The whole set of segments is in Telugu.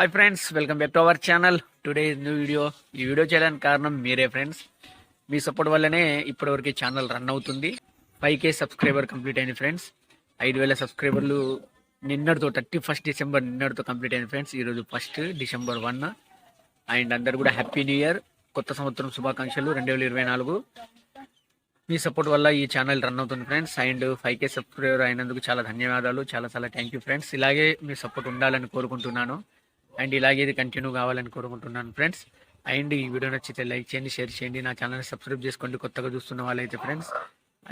Hi friends welcome back to our channel today new video ఈ వీడియో చేయడానికి కారణం మీరే ఫ్రెండ్స్ మీ సపోర్ట్ వల్లనే ఇప్పటివరకు ఛానల్ రన్ అవుతుంది. ఫైవ్ కే సబ్స్క్రైబర్ కంప్లీట్ అయింది ఫ్రెండ్స్ ఐదు వేల సబ్స్క్రైబర్లు నిన్నటితో థర్టీ ఫస్ట్ డిసెంబర్ నిన్నటితో కంప్లీట్ అయింది ఫ్రెండ్స్ ఈరోజు ఫస్ట్ డిసెంబర్ వన్ అండ్ అందరు కూడా హ్యాపీ న్యూ ఇయర్ కొత్త సంవత్సరం శుభాకాంక్షలు. రెండు వేల ఇరవై నాలుగు. మీ సపోర్ట్ వల్ల ఈ ఛానల్ రన్ అవుతుంది friends and five K subscriber అయినందుకు చాలా ధన్యవాదాలు. చాలా చాలా థ్యాంక్ యూ ఫ్రెండ్స్ ఇలాగే మీ సపోర్ట్ ఉండాలని కోరుకుంటున్నాను. అండ్ ఇలాగే ఇది కంటిన్యూ కావాలని కోరుకుంటున్నాను ఫ్రెండ్స్. అండ్ ఈ వీడియో నచ్చితే లైక్ చేయండి షేర్ చేయండి. నా ఛానల్ని సబ్స్క్రైబ్ చేసుకోండి కొత్తగా చూస్తున్న వాళ్ళైతే ఫ్రెండ్స్.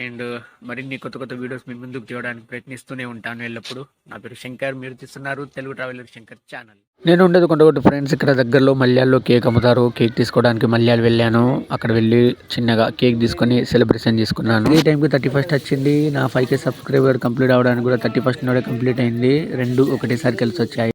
అండ్ మరిన్ని కొత్త కొత్త వీడియోస్ మీ ముందుకు తీయడానికి ప్రయత్నిస్తూనే ఉంటాను ఎల్లప్పుడు. నా పేరు శంకర్ మీరు తీస్తున్నారు తెలుగు ట్రావెలర్ శంకర్ ఛానల్. నేను ఉండేది కొండగొట్టు ఫ్రెండ్స్ ఇక్కడ దగ్గరలో మల్యాల్లో కేక్ అమ్ముతారు. కేక్ తీసుకోవడానికి మల్యాలు వెళ్ళాను. అక్కడ వెళ్ళి చిన్నగా కేక్ తీసుకొని సెలబ్రేషన్ చేసుకున్నాను. ఈ టైంకి థర్టీ ఫస్ట్ వచ్చింది. నా ఫైవ్ కే సబ్స్క్రైబర్ కంప్లీట్ అవడానికి కూడా థర్టీ ఫస్ట్ నాడే కంప్లీట్ అయింది. రెండు ఒకటేసారి కలిసి వచ్చాయి.